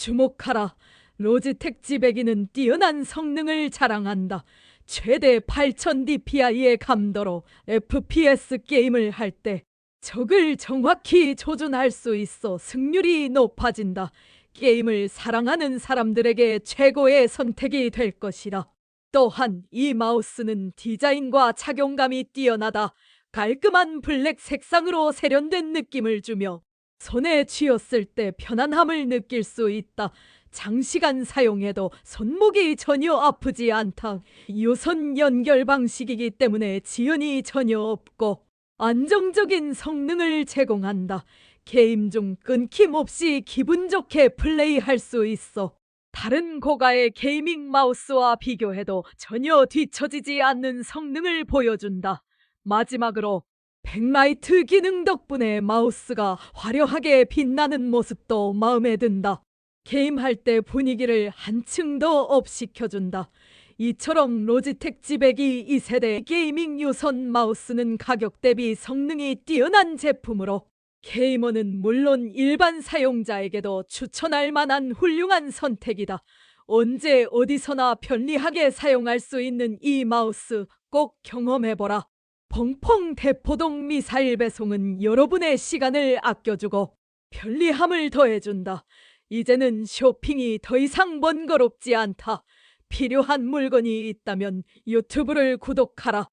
주목하라. 로지텍 지배기는 뛰어난 성능을 자랑한다. 최대 8000 DPI의 감도로 FPS 게임을 할 때 적을 정확히 조준할 수 있어 승률이 높아진다. 게임을 사랑하는 사람들에게 최고의 선택이 될 것이라. 또한 이 마우스는 디자인과 착용감이 뛰어나다. 깔끔한 블랙 색상으로 세련된 느낌을 주며 손에 쥐었을 때 편안함을 느낄 수 있다. 장시간 사용해도 손목이 전혀 아프지 않다. 유선 연결 방식이기 때문에 지연이 전혀 없고 안정적인 성능을 제공한다. 게임 중 끊김 없이 기분 좋게 플레이할 수 있어. 다른 고가의 게이밍 마우스와 비교해도 전혀 뒤처지지 않는 성능을 보여준다. 마지막으로 백라이트 기능 덕분에 마우스가 화려하게 빛나는 모습도 마음에 든다. 게임할 때 분위기를 한층 더 업시켜준다. 이처럼 로지텍 지배기 2세대 게이밍 유선 마우스는 가격 대비 성능이 뛰어난 제품으로 게이머는 물론 일반 사용자에게도 추천할 만한 훌륭한 선택이다. 언제 어디서나 편리하게 사용할 수 있는 이 마우스 꼭 경험해보라. 펑펑 대포동 미사일 배송은 여러분의 시간을 아껴주고 편리함을 더해준다. 이제는 쇼핑이 더 이상 번거롭지 않다. 필요한 물건이 있다면 유튜브를 구독하라.